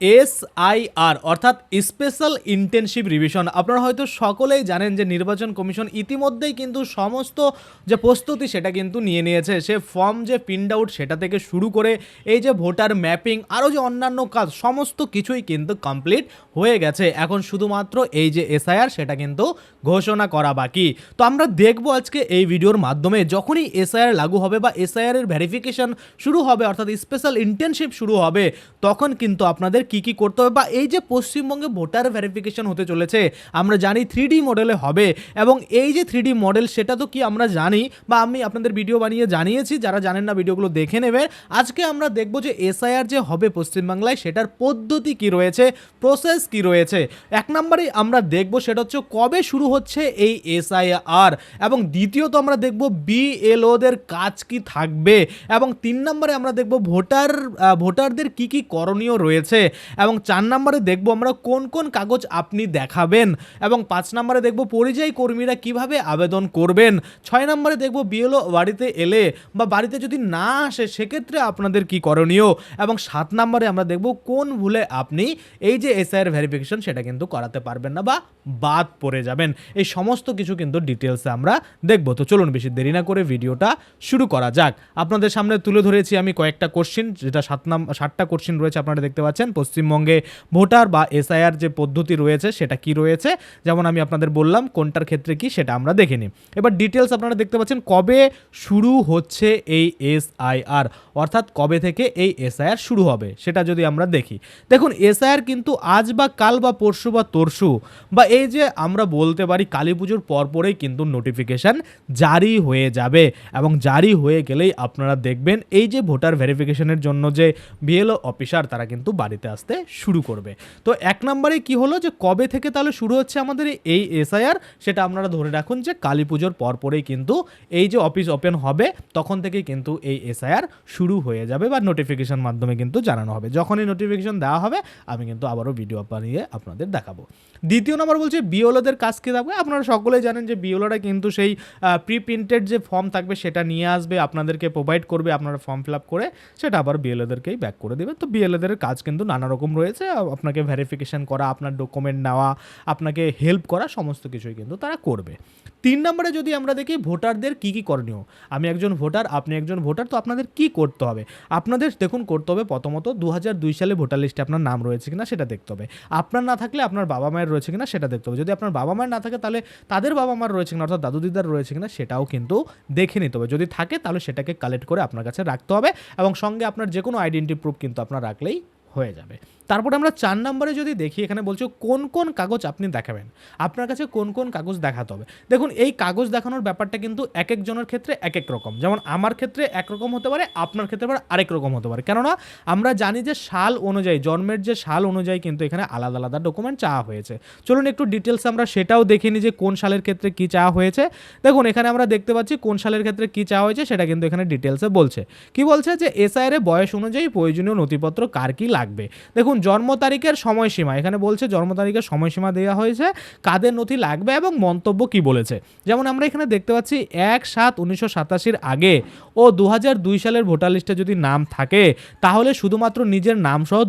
S I R অর্থাৎ special intensive revision. আপনারা হয়তো সকলেই জানেন যে নির্বাচন কমিশন ইতিমধ্যেই কিন্তু সমস্ত যে প্রস্তুতি সেটা কিন্তু নিয়ে নিয়েছে। সে ফর্ম যে প্রিন্ট আউট সেটা থেকে শুরু করে এই যে ভোটার ম্যাপিং আরও যে অন্যান্য কাজ, সমস্ত কিছুই কিন্তু কমপ্লিট হয়ে গেছে। এখন শুধুমাত্র এই যে এসআইআর সেটা কিন্তু ঘোষণা করা বাকি। তো আমরা দেখব আজকে এই ভিডিওর মাধ্যমে যখনই এসআইআর লাগু হবে বা এসআইআর এর ভেরিফিকেশন শুরু হবে, অর্থাৎ স্পেশাল ইন্টার্নশিপ শুরু হবে, তখন কিন্তু আপনাদের কি কি করতে হবে বা এই যে পশ্চিমবঙ্গে ভোটার ভেরিফিকেশন হতে চলেছে, আমরা জানি থ্রি মডেলে হবে এবং এই যে থ্রি মডেল সেটা তো কি আমরা জানি বা আমি আপনাদের ভিডিও বানিয়ে জানিয়েছি, যারা জানেন না ভিডিওগুলো দেখে নেবে। আজকে আমরা দেখব যে এসআইআর যে হবে পশ্চিমবাংলায়, সেটার পদ্ধতি কি রয়েছে প্রসেস কি রয়েছে। এক নম্বরে আমরা দেখব সেটা হচ্ছে কবে শুরু হচ্ছে এই এসআইআর এবং দ্বিতীয়ত আমরা দেখব বিএলওদের কাজ কি থাকবে এবং তিন নম্বরে আমরা দেখব ভোটার ভোটারদের কি কি করণীয় রয়েছে। এবং চার নম্বরে দেখব আমরা কোন কোন কাগজ আপনি দেখাবেন এবং পাঁচ নম্বরে দেখব পরিযায়ী কর্মীরা কীভাবে আবেদন করবেন। ছয় নম্বরে দেখব বিএলও বাড়িতে এলে বা বাড়িতে যদি না আসে, সেক্ষেত্রে আপনাদের কি করণীয়? এবং সাত নম্বরে আমরা দেখব কোন ভুলে আপনি এই যে এসআইআর ভেরিফিকেশন সেটা কিন্তু করাতে পারবেন না বা বাদ পড়ে যাবেন। এই সমস্ত কিছু কিন্তু ডিটেলসে আমরা দেখব। তো চলুন বেশি দেরি না করে ভিডিওটা শুরু করা যাক। আপনাদের সামনে তুলে ধরেছি আমি কয়েকটা কোশ্চিন যেটা সাত নাম সাতটা কোশ্চিন রয়েছে আপনারা দেখতে পাচ্ছেন। পশ্চিমবঙ্গে ভোটার বা এসআইআর যে পদ্ধতি রয়েছে, সেটা কি রয়েছে? যেমন আমি আপনাদের বললাম, কোনটার ক্ষেত্রে কি, সেটা আমরা দেখে নিই। এবার ডিটেলস আপনারা দেখতে পাচ্ছেন, কবে শুরু হচ্ছে এই এসআইআর? অর্থাৎ কবে থেকে এই এসআইআর শুরু হবে? সেটা যদি আমরা দেখি। দেখুন, এসআইআর কিন্তু আজ বা কাল বা পরশু বা তরশু বা এই যে আমরা বলতে পারি, কালী পুজোর পরপরেই কিন্তু নোটিফিকেশান জারি হয়ে যাবে। এবং জারি হয়ে গেলেই আপনারা দেখবেন, এই যে ভোটার ভেরিফিকেশনের জন্য যে বিএলও অফিসার তারা কিন্তু বাড়িতে আসতে শুরু করবে। তো এক নম্বরে কি হলো যে কবে থেকে তাহলে শুরু হচ্ছে আমাদের এই এসআইআর? সেটা আপনারা ধরে রাখুন যে কালী পুজোর পরপরেই কিন্তু এই যে অফিস ওপেন হবে, তখন থেকেই কিন্তু এই এসআইআর শুরু হয়ে যাবে বা নোটিফিকেশন মাধ্যমে কিন্তু জানানো হবে। যখনই নোটিফিকেশন দেওয়া হবে, আমি কিন্তু আবারও ভিডিও বানিয়ে আপনাদের দেখাবো। দ্বিতীয় নম্বর বলছে, বিওলোদের কাজ কি থাকবে? আপনারা সকলেই জানেন যে বিওলোরা কিন্তু সেই প্রি প্রিন্টেড যে ফর্ম থাকবে সেটা নিয়ে আসবে, আপনাদেরকে প্রোভাইড করবে, আপনারা ফর্ম ফিল আপ করে সেটা আবার বিএলএদেরকেই ব্যাক করে দেবে। তো বিএলএদের কাজ কিন্তু নানা রকম রয়েছে আপনাকে ভেরিফিকেশন করা, আপনার ডকুমেন্ট নেওয়া, আপনাকে হেল্প করা, সমস্ত কিছুই কিন্তু তারা করবে। তিন নম্বরে যদি আমরা দেখি ভোটারদের কি কি করণীয়? আমি একজন ভোটার, আপনি একজন ভোটার, তো আপনাদের কি করতে হবে? আপনাদের দেখুন করতে হবে প্রথমত দু দুই সালে ভোটার লিস্টে আপনার নাম রয়েছে কিনা সেটা দেখতে হবে। আপনার না থাকলে আপনার বাবা মায়ের রয়েছে কিনা সেটা দেখতে হবে। যদি আপনার বাবা মায়ের না থাকে তাহলে তাদের বাবা মার রয়েছে কিনা অর্থাৎ দাদু দিদার রয়েছে কিনা সেটাও কিন্তু দেখে নিতে হবে। যদি থাকে তাহলে সেটাকে কালেক্ট করে আপনার কাছে রাখতে হবে এবং সঙ্গে আপনার যে কোনো আইডেন্টি প্রুফ কিন্তু আপনার রাখলেই হয়ে যাবে তারপরে আমরা চার নম্বরে যদি দেখি, এখানে বলছো কোন কোন কাগজ আপনি দেখাবেন। আপনার কাছে কোন কোন কাগজ দেখাতে হবে। দেখুন, এই কাগজ দেখানোর ব্যাপারটা কিন্তু এক একজনের ক্ষেত্রে এক এক রকম। যেমন আমার ক্ষেত্রে একরকম হতে পারে, আপনার ক্ষেত্রে আবার আরেক রকম হতে পারে। কেননা আমরা জানি যে সাল অনুযায়ী, জন্মের যে সাল অনুযায়ী কিন্তু এখানে আলাদা আলাদা ডকুমেন্ট চাওয়া হয়েছে। চলুন একটু ডিটেলস আমরা সেটাও দেখে নিই যে কোন সালের ক্ষেত্রে কী চাওয়া হয়েছে। দেখুন, এখানে আমরা দেখতে পাচ্ছি কোন সালের ক্ষেত্রে কী চাওয়া হয়েছে, সেটা কিন্তু এখানে ডিটেলসে বলছে। কি বলছে? যে এসআইআর বয়স অনুযায়ী প্রয়োজনীয় নথিপত্র কার কি লাগবে? দেখুন জন্ম তারিখের সময়সীমা। এখানে বলছে জন্ম তারিখের সময়সীমা দেওয়া হয়েছে, কাদের নথি লাগবে এবং মন্তব্য কি বলেছে। যেমন আমরা এখানে দেখতে পাচ্ছি এক সাত উনিশশো সাতাশির আগে ও দু সালের ভোটার লিস্টে যদি নাম থাকে, তাহলে শুধুমাত্র নিজের নামসহ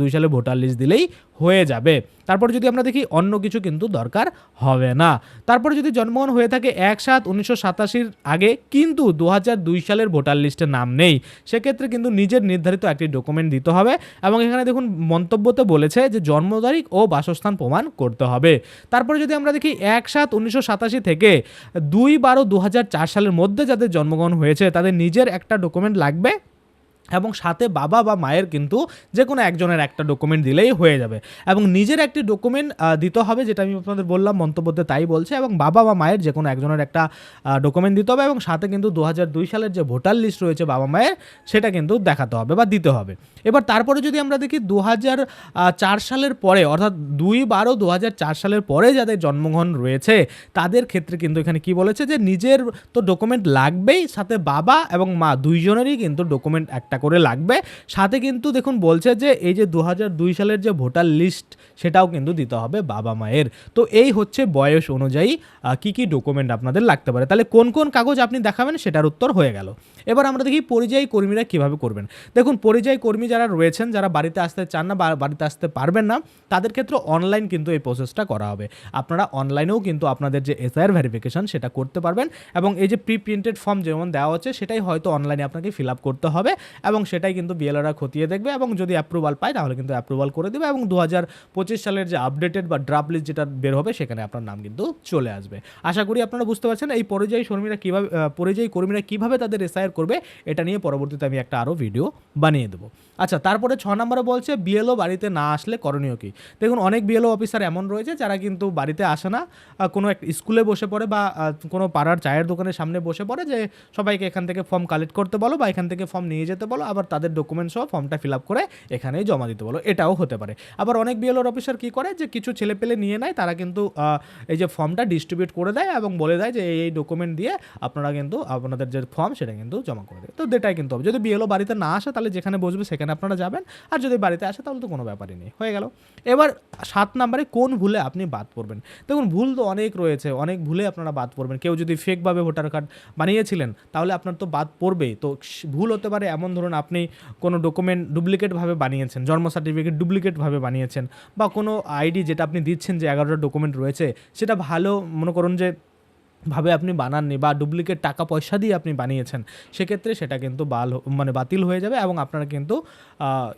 দু সালের ভোটার লিস্ট দিলেই হয়ে যাবে। তারপর যদি আমরা দেখি অন্য কিছু কিন্তু দরকার হবে না। তারপরে যদি জন্মগ্রহণ হয়ে থাকে এক সাত উনিশশো সাতাশির আগে কিন্তু দু সালের ভোটার লিস্টে নাম নেই। সেক্ষেত্রে কিন্তু নিজের নির্ধারিত একটি ডকুমেন্ট দিতে হবে এবং এখানে দেখুন মন্তব্যতে বলেছে যে জন্ম তারিখ ও বাসস্থান প্রমাণ করতে হবে। তারপরে যদি আমরা দেখি এক সাত উনিশশো সাতাশি থেকে দুই বারো দু সালের মধ্যে যাদের জন্মগ্রহণ হয়েছে তাদের নিজের একটা ডকুমেন্ট লাগবে? এবং সাথে বাবা বা মায়ের কিন্তু যে কোনো একজনের একটা ডকুমেন্ট দিলেই হয়ে যাবে। এবং নিজের একটি ডকুমেন্ট দিতে হবে যেটা আমি আপনাদের বললাম, মন্তব্যতে তাই বলছে এবং বাবা বা মায়ের যে কোনো একজনের একটা ডকুমেন্ট দিতে হবে এবং সাথে কিন্তু দু সালের যে ভোটার লিস্ট রয়েছে বাবা মায়ের, সেটা কিন্তু দেখাতে হবে বা দিতে হবে। এবার তারপরে যদি আমরা দেখি দু সালের পরে, অর্থাৎ দুই বারো দু সালের পরে যাদের জন্মগ্রহণ রয়েছে, তাদের ক্ষেত্রে কিন্তু এখানে কি বলেছে যে নিজের তো ডকুমেন্ট লাগবেই, সাথে বাবা এবং মা দুইজনেরই কিন্তু ডকুমেন্ট একটা করে লাগবে। সাথে কিন্তু দেখুন বলছে যে, এই যে দু সালের যে ভোটার লিস্ট, সেটাও কিন্তু দিতে হবে বাবা মায়ের। তো এই হচ্ছে বয়স অনুযায়ী কি কি ডকুমেন্ট আপনাদের লাগতে পারে। তাহলে কোন কোন কাগজ আপনি দেখাবেন, সেটার উত্তর হয়ে গেল। এবার আমরা দেখি পরিযায়ী কর্মীরা কীভাবে করবেন। দেখুন, পরিযায়ী কর্মী যারা রয়েছেন, যারা বাড়িতে আসতে চান না বা বাড়িতে আসতে পারবেন না, তাদের ক্ষেত্রে অনলাইন কিন্তু এই প্রসেসটা করা হবে। আপনারা অনলাইনেও কিন্তু আপনাদের যে এসআইআর ভেরিফিকেশন সেটা করতে পারবেন। এবং এই যে প্রি প্রিন্টেড ফর্ম যেমন দেওয়া হচ্ছে, সেটাই হয়তো অনলাইনে আপনাকে ফিল আপ করতে হবে। এবং সেটাই কিন্তু বিএলআররা খতিয়ে দেখবে এবং যদি অ্যাপ্রুভাল পায় তাহলে কিন্তু অ্যাপ্রুভাল করে দেবে এবং দু হাজার পঁচিশ সালের যে আপডেটেড বা ড্রাফট লিস্ট যেটা বের হবে সেখানে আপনার নাম কিন্তু চলে আসবে। আশা করি আপনারা বুঝতে পারছেন এই পরিযায়ী কর্মীরা কীভাবে পরিযায়ী কর্মীরা কীভাবে তাদের এসআইআর করবে এটা নিয়ে পরবর্তীতে আমি একটা আরও ভিডিও বানিয়ে দেবো। আচ্ছা তারপরে ছ নম্বরে বলছে বিএলও বাড়িতে না আসলে করণীয় কী? দেখুন, অনেক বিএলও অফিসার এমন রয়েছে যারা কিন্তু বাড়িতে আসে না কোনো এক স্কুলে বসে পড়ে বা কোনো পাড়ার চায়ের দোকানের সামনে বসে পড়ে যে সবাইকে এখান থেকে ফর্ম কালেক্ট করতে বলো বা এখান থেকে ফর্ম নিয়ে যেতে বলো। আবার তাদের ডকুমেন্ট সহ ফর্মটা ফিল আপ করে এখানেই জমা দিতে বলো। এটাও হতে পারে। আবার অনেক বিএলওর অফিসার কী করে যে কিছু ছেলে পেলে নিয়ে নেয়, তারা কিন্তু এই যে ফর্মটা ডিস্ট্রিবিউট করে দেয় এবং বলে দেয় যে এই ডকুমেন্ট দিয়ে আপনারা কিন্তু আপনাদের যে ফর্ম সেটা কিন্তু জমা করে দেয়। তো এটাই কিন্তু হবে। যদি বিএলও বাড়িতে না আসে, তাহলে যেখানে বসবে সেখানে আপনারা যাবেন। আর যদি বাড়িতে আসে, তাহলে তো কোনো ব্যাপারই নেই। হয়ে গেল। এবার সাত নম্বরে কোন ভুলে আপনি বাদ পড়বেন? দেখুন, ভুল তো অনেক রয়েছে। অনেক ভুলে আপনারা বাদ পড়বেন। কেউ যদি ফেকভাবে ভোটার কার্ড বানিয়েছিলেন, তাহলে আপনার তো বাদ পড়বেই। তো ভুল হতে পারে এমন ধরুন আপনি কোনো ডকুমেন্ট ডুপ্লিকেটভাবে বানিয়েছেন, জন্ম সার্টিফিকেট ডুপ্লিকেটভাবে বানিয়েছেন, বা কোনো আইডি যেটা আপনি দিচ্ছেন যে এগারোটা ডকুমেন্ট রয়েছে, সেটা ভালো মনে করুন যে ভাবে আপনি বানাননি বা ডুপ্লিকেট টাকা পয়সা দিয়ে আপনি বানিয়েছেন, সেক্ষেত্রে সেটা কিন্তু বাল মানে বাতিল হয়ে যাবে এবং আপনারা কিন্তু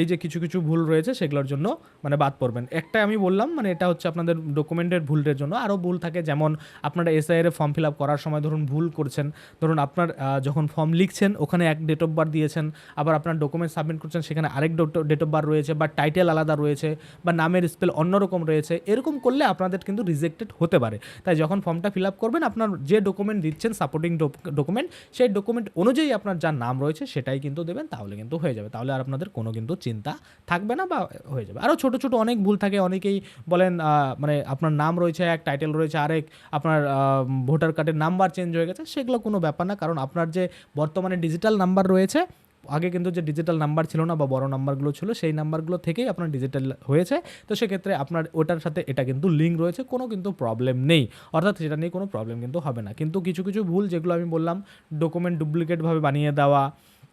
এই যে কিছু কিছু ভুল রয়েছে সেগুলোর জন্য মানে বাদ পড়বেন। একটা আমি বললাম মানে এটা হচ্ছে আপনাদের ডকুমেন্টের ভুলের জন্য। আরও ভুল থাকে যেমন আপনারা এসআইআর ফর্ম ফিল আপ করার সময় ধরুন ভুল করছেন, ধরুন আপনার যখন ফর্ম লিখছেন ওখানে এক ডেট অফ বার্থ দিয়েছেন, আবার আপনার ডকুমেন্ট সাবমিট করছেন সেখানে আরেক ডেট অফ বার্থ রয়েছে বা টাইটেল আলাদা রয়েছে বা নামের স্পেল অন্যরকম রয়েছে, এরকম করলে আপনাদের কিন্তু রিজেক্টেড হতে পারে। তাই যখন ফর্মটা ফিল আপ করবেন, আপনার যে ডকুমেন্ট দিচ্ছেন সাপোর্টিং ডকুমেন্ট সেই ডকুমেন্ট অনুযায়ী আপনার যার নাম রয়েছে সেটাই কিন্তু দেবেন, তাহলে কিন্তু হয়ে যাবে। তাহলে আর আপনাদের কোনো কিন্তু চিন্তা থাকবে না বা হয়ে যাবে। আরও ছোটো ছোটো অনেক ভুল থাকে, অনেকেই বলেন মানে আপনার নাম রয়েছে, এক টাইটেল রয়েছে, আরেক আপনার ভোটার কার্ডের নাম্বার চেঞ্জ হয়ে গেছে, সেগুলো কোনো ব্যাপার না, কারণ আপনার যে বর্তমানে ডিজিটাল নাম্বার রয়েছে আগে কিন্তু যে ডিজিটাল নাম্বার ছিল না বা বড় নাম্বারগুলো ছিল, সেই নাম্বারগুলো থেকেই আপনার ডিজিটাল হয়েছে। তো সেক্ষেত্রে আপনার ওটার সাথে এটা কিন্তু লিঙ্ক রয়েছে, কোনো কিন্তু প্রবলেম নেই। অর্থাৎ সেটা নিয়ে কোনো প্রবলেম কিন্তু হবে না। কিন্তু কিছু কিছু ভুল যেগুলো আমি বললাম ডকুমেন্ট ডুপ্লিকেটভাবে বানিয়ে দেওয়া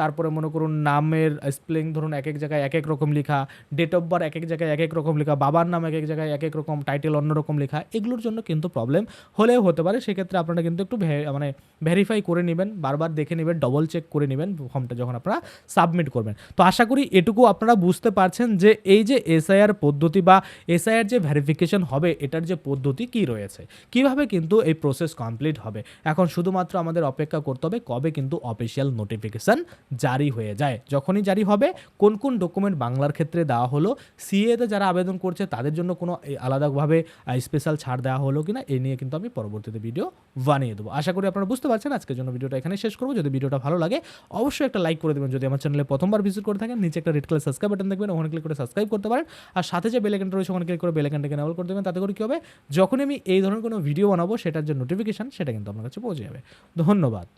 তারপরে মনে করুন নামের স্পেলিং ধরুন এক এক জায়গায় এক এক রকম লেখা ডেট অফ বার্থ এক এক জায়গায় এক এক রকম লেখা, বাবার নাম এক এক জায়গায় এক এক রকম টাইটেল অন্যরকম লেখা, এগুলোর জন্য কিন্তু প্রবলেম হলেও হতে পারে। সেক্ষেত্রে আপনারা কিন্তু একটু মানে ভেরিফাই করে নেবেন, বারবার দেখে নেবেন ডবল চেক করে নেবেন ফর্মটা যখন আপনারা সাবমিট করবেন। তো আশা করি এটুকু আপনারা বুঝতে পারছেন যে এই যে এসআইআর পদ্ধতি বা এসআইআর যে ভেরিফিকেশন হবে, এটার যে পদ্ধতি কি রয়েছে, কীভাবে কিন্তু এই প্রসেস কমপ্লিট হবে। এখন শুধুমাত্র আমাদের অপেক্ষা করতে হবে কবে কিন্তু অফিসিয়াল নোটিফিকেশন জারি হয়ে যায়। যখনই জারি হবে, কোন কোন ডকুমেন্ট বাংলার ক্ষেত্রে দেওয়া হলো সিএতে যারা আবেদন করছে, তাদের জন্য কোনো আলাদাভাবে স্পেশাল ছাড় দেওয়া হলো কিনা এই নিয়ে কিন্তু আমি পরবর্তীতে ভিডিও বানিয়ে দেবো। আশা করি আপনারা বুঝতে পারছেন, আজকের জন্য ভিডিওটা এখানে শেষ করব। যদি ভিডিওটা ভালো লাগে, অবশ্যই একটা লাইক করে দেবেন। যদি আমার চ্যানেলে প্রথমবার ভিজিট করে থাকেন, নিচে একটা রেড কালার সাবস্ক্রাইব বাটন দেখবেন, ওখানে ক্লিক করে সাবস্ক্রাইব করতে পারেন। আর সাথে যে বেলাইকনটা রয়েছে, ওখানে ক্লিক করে বেলাইকনটাকে এনেবল করে দেবেন। তাতে করে কী হবে যখন আমি এই ধরনের কোনো ভিডিও বানাবো, সেটার যে নোটিফিকেশান সেটা কিন্তু আপনার কাছে পৌঁছে যাবে। ধন্যবাদ।